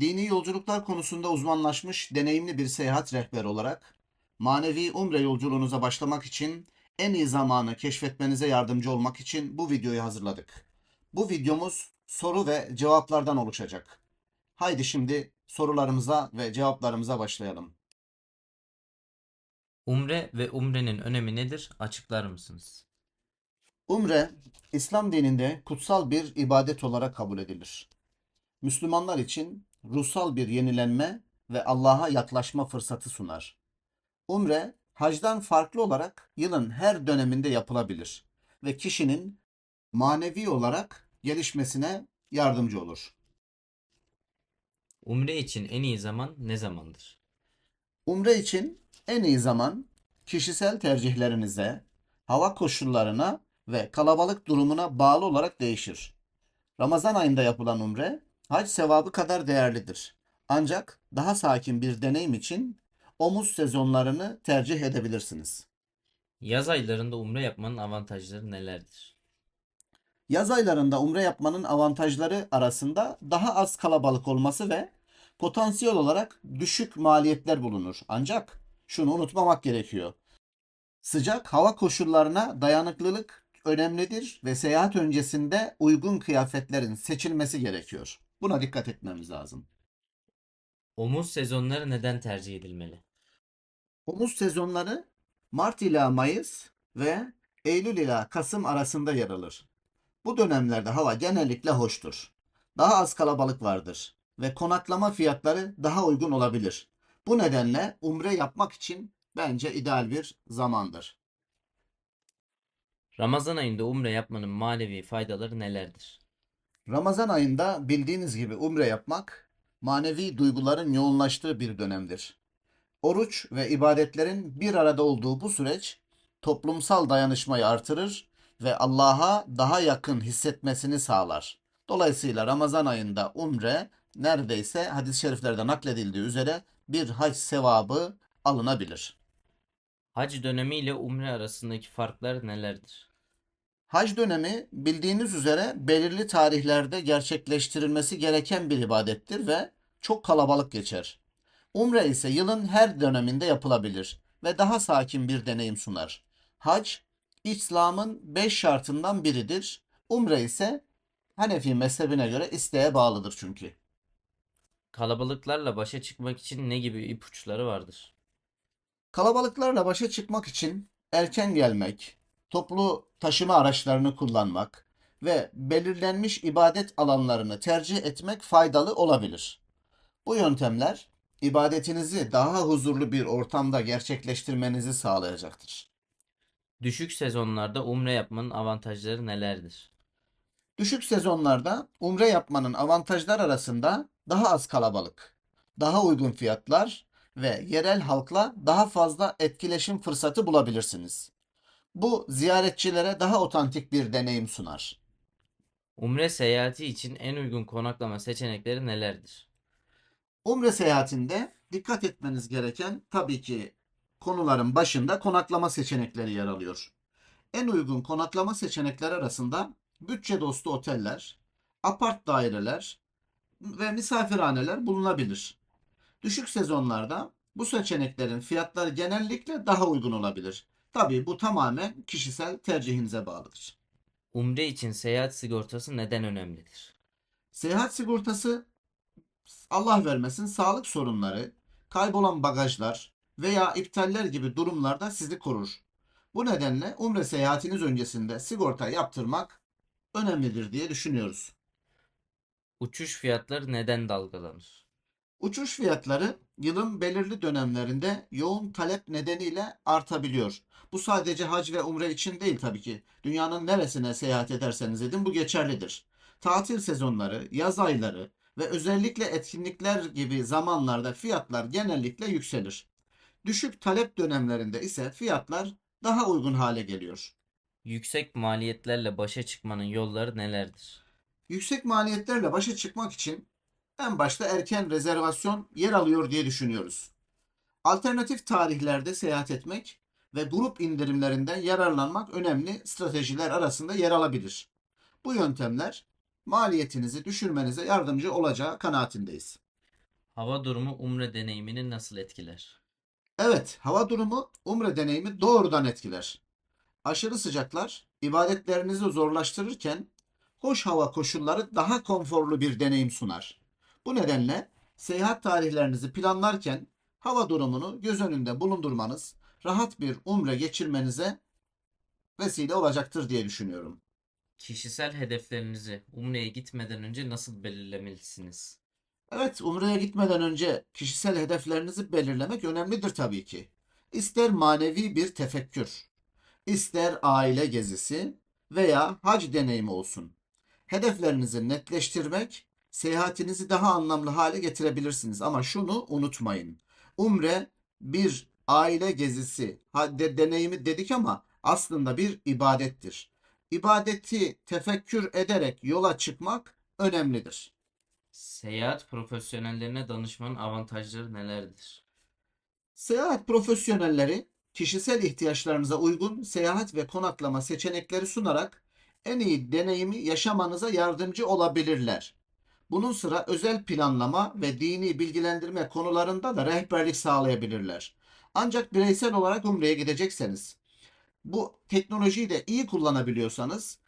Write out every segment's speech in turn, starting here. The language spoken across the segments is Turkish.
Dini yolculuklar konusunda uzmanlaşmış deneyimli bir seyahat rehberi olarak manevi umre yolculuğunuza başlamak için en iyi zamanı keşfetmenize yardımcı olmak için bu videoyu hazırladık. Bu videomuz soru ve cevaplardan oluşacak. Haydi şimdi sorularımıza ve cevaplarımıza başlayalım. Umre ve umrenin önemi nedir? Açıklar mısınız? Umre, İslam dininde kutsal bir ibadet olarak kabul edilir. Müslümanlar için ruhsal bir yenilenme ve Allah'a yaklaşma fırsatı sunar. Umre, hacdan farklı olarak yılın her döneminde yapılabilir ve kişinin manevi olarak gelişmesine yardımcı olur. Umre için en iyi zaman ne zamandır? Umre için en iyi zaman kişisel tercihlerinize, hava koşullarına ve kalabalık durumuna bağlı olarak değişir. Ramazan ayında yapılan umre hac sevabı kadar değerlidir. Ancak daha sakin bir deneyim için omuz sezonlarını tercih edebilirsiniz. Yaz aylarında umre yapmanın avantajları nelerdir? Yaz aylarında umre yapmanın avantajları arasında daha az kalabalık olması ve potansiyel olarak düşük maliyetler bulunur. Ancak şunu unutmamak gerekiyor. Sıcak hava koşullarına dayanıklılık önemlidir ve seyahat öncesinde uygun kıyafetlerin seçilmesi gerekiyor. Buna dikkat etmemiz lazım. Omuz sezonları neden tercih edilmeli? Omuz sezonları Mart ila Mayıs ve Eylül ila Kasım arasında yer alır. Bu dönemlerde hava genellikle hoştur. Daha az kalabalık vardır ve konaklama fiyatları daha uygun olabilir. Bu nedenle umre yapmak için bence ideal bir zamandır. Ramazan ayında umre yapmanın manevi faydaları nelerdir? Ramazan ayında bildiğiniz gibi umre yapmak manevi duyguların yoğunlaştığı bir dönemdir. Oruç ve ibadetlerin bir arada olduğu bu süreç toplumsal dayanışmayı artırır ve Allah'a daha yakın hissetmesini sağlar. Dolayısıyla Ramazan ayında umre neredeyse hadis-i şeriflerde nakledildiği üzere bir hac sevabı alınabilir. Hac dönemi ile umre arasındaki farklar nelerdir? Hac dönemi bildiğiniz üzere belirli tarihlerde gerçekleştirilmesi gereken bir ibadettir ve çok kalabalık geçer. Umre ise yılın her döneminde yapılabilir ve daha sakin bir deneyim sunar. Hac, İslam'ın beş şartından biridir. Umre ise Hanefi mezhebine göre isteğe bağlıdır çünkü. Kalabalıklarla başa çıkmak için ne gibi ipuçları vardır? Kalabalıklarla başa çıkmak için erken gelmek, toplu taşıma araçlarını kullanmak ve belirlenmiş ibadet alanlarını tercih etmek faydalı olabilir. Bu yöntemler ibadetinizi daha huzurlu bir ortamda gerçekleştirmenizi sağlayacaktır. Düşük sezonlarda umre yapmanın avantajları nelerdir? Düşük sezonlarda umre yapmanın avantajlar arasında daha az kalabalık, daha uygun fiyatlar ve yerel halkla daha fazla etkileşim fırsatı bulabilirsiniz. Bu ziyaretçilere daha otantik bir deneyim sunar. Umre seyahati için en uygun konaklama seçenekleri nelerdir? Umre seyahatinde dikkat etmeniz gereken tabii ki konuların başında konaklama seçenekleri yer alıyor. En uygun konaklama seçenekleri arasında bütçe dostu oteller, apart daireler ve misafirhaneler bulunabilir. Düşük sezonlarda bu seçeneklerin fiyatları genellikle daha uygun olabilir. Tabii bu tamamen kişisel tercihinize bağlıdır. Umre için seyahat sigortası neden önemlidir? Seyahat sigortası Allah vermesin sağlık sorunları, kaybolan bagajlar veya iptaller gibi durumlarda sizi korur. Bu nedenle umre seyahatiniz öncesinde sigorta yaptırmak önemlidir diye düşünüyoruz. Uçuş fiyatları neden dalgalanır? Uçuş fiyatları yılın belirli dönemlerinde yoğun talep nedeniyle artabiliyor. Bu sadece hac ve umre için değil tabii ki. Dünyanın neresine seyahat ederseniz edin bu geçerlidir. Tatil sezonları, yaz ayları ve özellikle etkinlikler gibi zamanlarda fiyatlar genellikle yükselir. Düşük talep dönemlerinde ise fiyatlar daha uygun hale geliyor. Yüksek maliyetlerle başa çıkmanın yolları nelerdir? Yüksek maliyetlerle başa çıkmak için en başta erken rezervasyon yer alıyor diye düşünüyoruz. Alternatif tarihlerde seyahat etmek ve grup indirimlerinden yararlanmak önemli stratejiler arasında yer alabilir. Bu yöntemler maliyetinizi düşürmenize yardımcı olacağı kanaatindeyiz. Hava durumu Umre deneyimini nasıl etkiler? Evet, hava durumu umre deneyimi doğrudan etkiler. Aşırı sıcaklar ibadetlerinizi zorlaştırırken hoş hava koşulları daha konforlu bir deneyim sunar. Bu nedenle seyahat tarihlerinizi planlarken hava durumunu göz önünde bulundurmanız rahat bir umre geçirmenize vesile olacaktır diye düşünüyorum. Kişisel hedeflerinizi Umre'ye gitmeden önce nasıl belirlemelisiniz? Evet, Umre'ye gitmeden önce kişisel hedeflerinizi belirlemek önemlidir tabii ki. İster manevi bir tefekkür, ister aile gezisi veya hac deneyimi olsun. Hedeflerinizi netleştirmek, seyahatinizi daha anlamlı hale getirebilirsiniz. Ama şunu unutmayın. Umre bir aile gezisi, ha- de- deneyimi dedik ama aslında bir ibadettir. İbadeti tefekkür ederek yola çıkmak önemlidir. Seyahat profesyonellerine danışmanın avantajları nelerdir? Seyahat profesyonelleri kişisel ihtiyaçlarınıza uygun seyahat ve konaklama seçenekleri sunarak en iyi deneyimi yaşamanıza yardımcı olabilirler. Bunun sıra özel planlama ve dini bilgilendirme konularında da rehberlik sağlayabilirler. Ancak bireysel olarak Umre'ye gidecekseniz, bu teknolojiyi de iyi kullanabiliyorsanız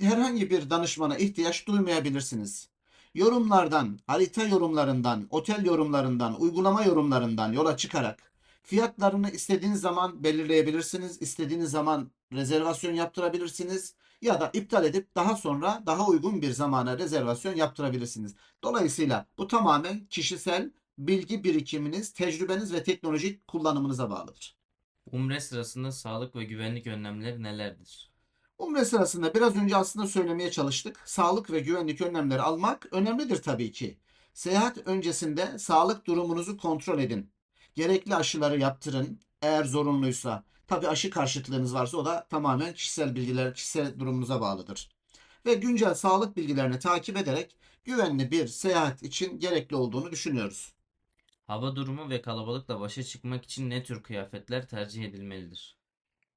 herhangi bir danışmana ihtiyaç duymayabilirsiniz. Yorumlardan, harita yorumlarından, otel yorumlarından, uygulama yorumlarından yola çıkarak fiyatlarını istediğiniz zaman belirleyebilirsiniz. İstediğiniz zaman rezervasyon yaptırabilirsiniz ya da iptal edip daha sonra daha uygun bir zamana rezervasyon yaptırabilirsiniz. Dolayısıyla bu tamamen kişisel bilgi birikiminiz, tecrübeniz ve teknolojik kullanımınıza bağlıdır. Umre sırasında sağlık ve güvenlik önlemleri nelerdir? Umre sırasında biraz önce aslında söylemeye çalıştık. Sağlık ve güvenlik önlemleri almak önemlidir tabii ki. Seyahat öncesinde sağlık durumunuzu kontrol edin. Gerekli aşıları yaptırın eğer zorunluysa. Tabii aşı karşıtlığınız varsa o da tamamen kişisel bilgiler, kişisel durumunuza bağlıdır. Ve güncel sağlık bilgilerini takip ederek güvenli bir seyahat için gerekli olduğunu düşünüyoruz. Hava durumu ve kalabalıkla başa çıkmak için ne tür kıyafetler tercih edilmelidir?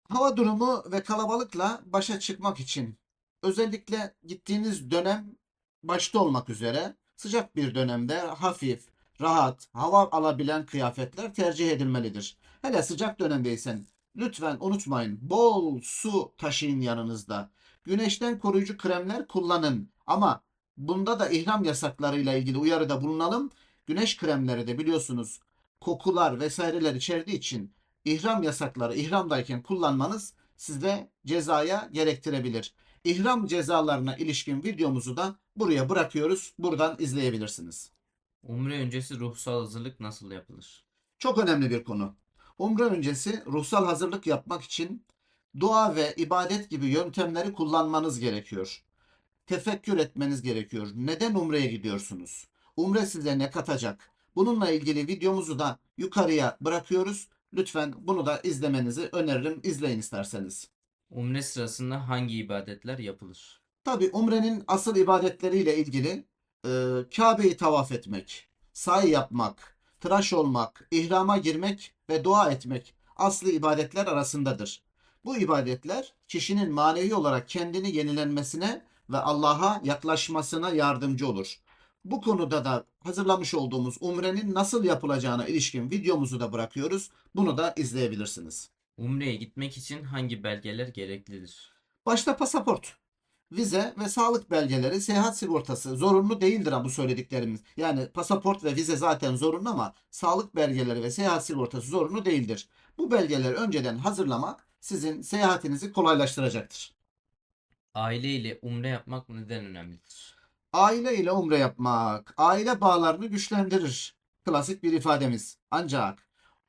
Hava durumu ve kalabalıkla başa çıkmak için özellikle gittiğiniz dönem başta olmak üzere sıcak bir dönemde hafif, rahat, hava alabilen kıyafetler tercih edilmelidir. Hele sıcak dönemdeysen lütfen unutmayın bol su taşıyın yanınızda. Güneşten koruyucu kremler kullanın ama bunda da ihram yasaklarıyla ilgili uyarıda bulunalım. Güneş kremleri de biliyorsunuz kokular vesaireler içerdiği için ihram yasakları ihramdayken kullanmanız size cezaya gerektirebilir. İhram cezalarına ilişkin videomuzu da buraya bırakıyoruz. Buradan izleyebilirsiniz. Umre öncesi ruhsal hazırlık nasıl yapılır? Çok önemli bir konu. Umre öncesi ruhsal hazırlık yapmak için dua ve ibadet gibi yöntemleri kullanmanız gerekiyor. Tefekkür etmeniz gerekiyor. Neden Umre'ye gidiyorsunuz? Umre size ne katacak? Bununla ilgili videomuzu da yukarıya bırakıyoruz. Lütfen bunu da izlemenizi öneririm. İzleyin isterseniz. Umre sırasında hangi ibadetler yapılır? Tabi Umre'nin asıl ibadetleriyle ilgili e, Kabe'yi tavaf etmek, sa'i yapmak, tıraş olmak, ihrama girmek ve dua etmek aslı ibadetler arasındadır. Bu ibadetler kişinin manevi olarak kendini yenilenmesine ve Allah'a yaklaşmasına yardımcı olur. Bu konuda da hazırlamış olduğumuz Umre'nin nasıl yapılacağına ilişkin videomuzu da bırakıyoruz. Bunu da izleyebilirsiniz. Umre'ye gitmek için hangi belgeler gereklidir? Başta pasaport, vize ve sağlık belgeleri, seyahat sigortası zorunlu değildir ha bu söylediklerimiz. Yani pasaport ve vize zaten zorunlu ama sağlık belgeleri ve seyahat sigortası zorunlu değildir. Bu belgeleri önceden hazırlamak sizin seyahatinizi kolaylaştıracaktır. Aile ile umre yapmak neden önemlidir? Aile ile umre yapmak, aile bağlarını güçlendirir. Klasik bir ifademiz. Ancak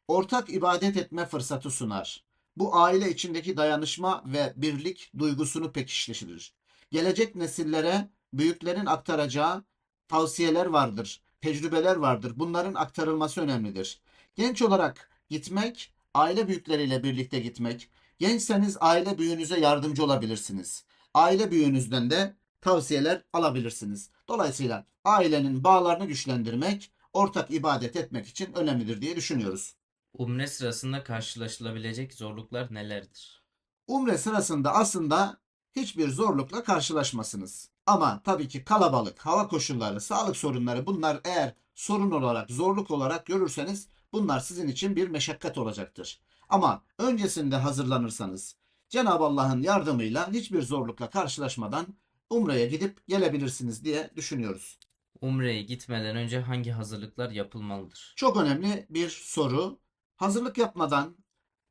ortak ibadet etme fırsatı sunar. Bu aile içindeki dayanışma ve birlik duygusunu pekiştirir. Gelecek nesillere büyüklerin aktaracağı tavsiyeler vardır, tecrübeler vardır. Bunların aktarılması önemlidir. Genç olarak gitmek, aile büyükleriyle birlikte gitmek. Gençseniz aile büyüğünüze yardımcı olabilirsiniz. Aile büyüğünüzden de tavsiyeler alabilirsiniz. Dolayısıyla ailenin bağlarını güçlendirmek, ortak ibadet etmek için önemlidir diye düşünüyoruz. Umre sırasında karşılaşılabilecek zorluklar nelerdir? Umre sırasında aslında hiçbir zorlukla karşılaşmasınız. Ama tabii ki kalabalık, hava koşulları, sağlık sorunları bunlar eğer sorun olarak, zorluk olarak görürseniz bunlar sizin için bir meşakkat olacaktır. Ama öncesinde hazırlanırsanız Cenab-ı Allah'ın yardımıyla hiçbir zorlukla karşılaşmadan Umre'ye gidip gelebilirsiniz diye düşünüyoruz. Umre'ye gitmeden önce hangi hazırlıklar yapılmalıdır? Çok önemli bir soru. Hazırlık yapmadan,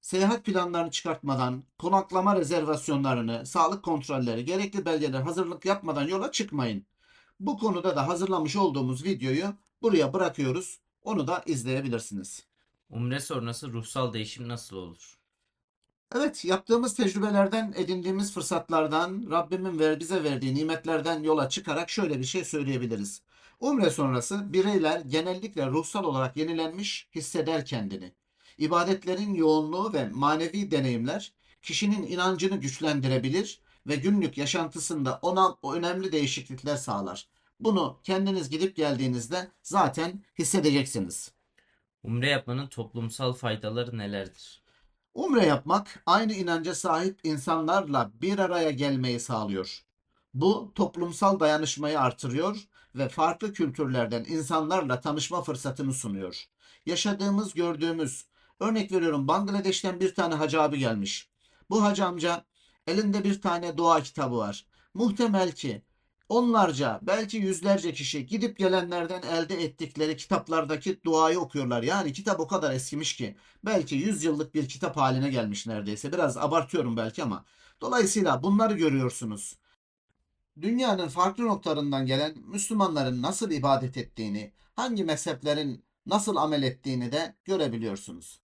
seyahat planlarını çıkartmadan, konaklama rezervasyonlarını, sağlık kontrolleri, gerekli belgeler hazırlık yapmadan yola çıkmayın. Bu konuda da hazırlamış olduğumuz videoyu buraya bırakıyoruz. Onu da izleyebilirsiniz. Umre sonrası ruhsal değişim nasıl olur? Evet, yaptığımız tecrübelerden, edindiğimiz fırsatlardan, Rabbimin ver, bize verdiği nimetlerden yola çıkarak şöyle bir şey söyleyebiliriz. Umre sonrası bireyler genellikle ruhsal olarak yenilenmiş hisseder kendini. İbadetlerin yoğunluğu ve manevi deneyimler kişinin inancını güçlendirebilir ve günlük yaşantısında ona önemli değişiklikler sağlar. Bunu kendiniz gidip geldiğinizde zaten hissedeceksiniz. Umre yapmanın toplumsal faydaları nelerdir? Umre yapmak aynı inanca sahip insanlarla bir araya gelmeyi sağlıyor. Bu toplumsal dayanışmayı artırıyor ve farklı kültürlerden insanlarla tanışma fırsatını sunuyor. Yaşadığımız, gördüğümüz, örnek veriyorum Bangladeş'ten bir tane hacı abi gelmiş. Bu hacı amca elinde bir tane dua kitabı var. Muhtemel ki onlarca, belki yüzlerce kişi gidip gelenlerden elde ettikleri kitaplardaki duayı okuyorlar. Yani kitap o kadar eskimiş ki belki 100 yıllık bir kitap haline gelmiş neredeyse. Biraz abartıyorum belki ama. Dolayısıyla bunları görüyorsunuz. Dünyanın farklı noktalarından gelen Müslümanların nasıl ibadet ettiğini, hangi mezheplerin nasıl amel ettiğini de görebiliyorsunuz.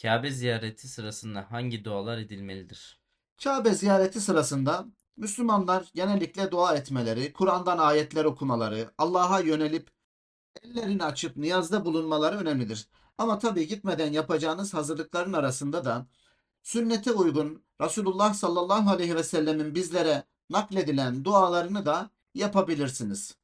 Kabe ziyareti sırasında hangi dualar edilmelidir? Kabe ziyareti sırasında Müslümanlar genellikle dua etmeleri, Kur'an'dan ayetler okumaları, Allah'a yönelip ellerini açıp niyazda bulunmaları önemlidir. Ama tabii gitmeden yapacağınız hazırlıkların arasında da sünnete uygun Resulullah sallallahu aleyhi ve sellemin bizlere nakledilen dualarını da yapabilirsiniz.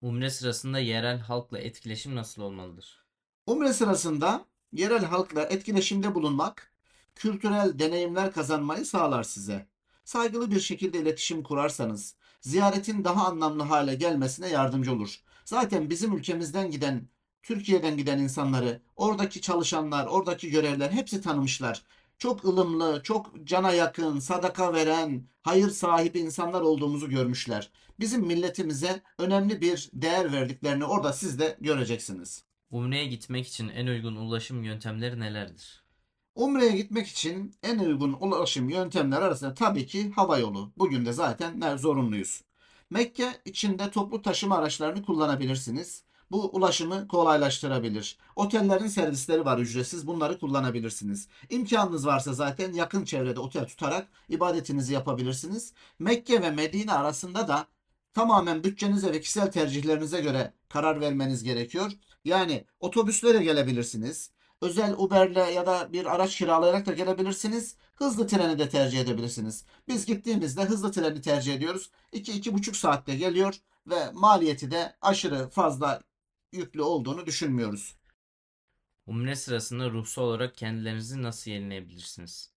Umre sırasında yerel halkla etkileşim nasıl olmalıdır? Umre sırasında yerel halkla etkileşimde bulunmak, kültürel deneyimler kazanmayı sağlar size. Saygılı bir şekilde iletişim kurarsanız, ziyaretin daha anlamlı hale gelmesine yardımcı olur. Zaten bizim ülkemizden giden, Türkiye'den giden insanları, oradaki çalışanlar, oradaki görevler hepsi tanımışlar. Çok ılımlı, çok cana yakın, sadaka veren, hayır sahibi insanlar olduğumuzu görmüşler. Bizim milletimize önemli bir değer verdiklerini orada siz de göreceksiniz. Umre'ye gitmek için en uygun ulaşım yöntemleri nelerdir? Umre'ye gitmek için en uygun ulaşım yöntemleri arasında tabii ki hava yolu. Bugün de zaten zorunluyuz. Mekke içinde toplu taşıma araçlarını kullanabilirsiniz. Bu ulaşımı kolaylaştırabilir. Otellerin servisleri var ücretsiz. Bunları kullanabilirsiniz. İmkanınız varsa zaten yakın çevrede otel tutarak ibadetinizi yapabilirsiniz. Mekke ve Medine arasında da tamamen bütçenize ve kişisel tercihlerinize göre karar vermeniz gerekiyor. Yani otobüslere gelebilirsiniz. Özel Uber'le ya da bir araç kiralayarak da gelebilirsiniz. Hızlı treni de tercih edebilirsiniz. Biz gittiğimizde hızlı treni tercih ediyoruz. 2-2,5 saatte geliyor ve maliyeti de aşırı fazla yüklü olduğunu düşünmüyoruz. Umre sırasında ruhsal olarak kendilerinizi nasıl yenileyebilirsiniz?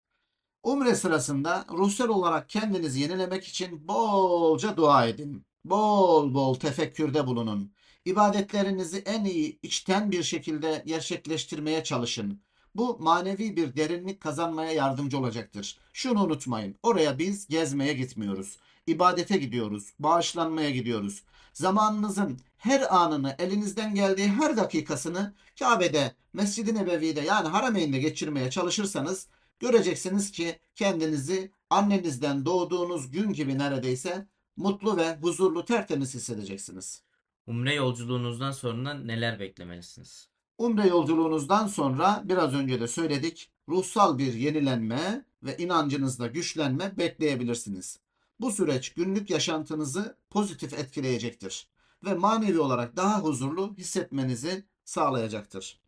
Umre sırasında ruhsal olarak kendinizi yenilemek için bolca dua edin. Bol bol tefekkürde bulunun. İbadetlerinizi en iyi içten bir şekilde gerçekleştirmeye çalışın. Bu manevi bir derinlik kazanmaya yardımcı olacaktır. Şunu unutmayın. Oraya biz gezmeye gitmiyoruz. İbadete gidiyoruz. Bağışlanmaya gidiyoruz. Zamanınızın her anını, elinizden geldiği her dakikasını Kabe'de, Mescid-i Nebevi'de yani Harameyn'de geçirmeye çalışırsanız göreceksiniz ki kendinizi annenizden doğduğunuz gün gibi neredeyse mutlu ve huzurlu tertemiz hissedeceksiniz. Umre yolculuğunuzdan sonra neler beklemelisiniz? Umre yolculuğunuzdan sonra biraz önce de söyledik, ruhsal bir yenilenme ve inancınızda güçlenme bekleyebilirsiniz. Bu süreç günlük yaşantınızı pozitif etkileyecektir ve manevi olarak daha huzurlu hissetmenizi sağlayacaktır.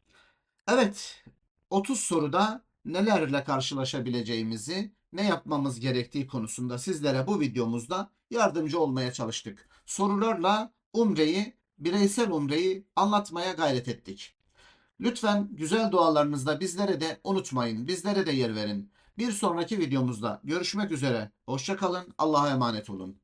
Evet, 30 soruda nelerle karşılaşabileceğimizi, ne yapmamız gerektiği konusunda sizlere bu videomuzda yardımcı olmaya çalıştık. Sorularla umreyi, bireysel umreyi anlatmaya gayret ettik. Lütfen güzel dualarınızda bizlere de unutmayın, bizlere de yer verin. Bir sonraki videomuzda görüşmek üzere. Hoşça kalın. Allah'a emanet olun.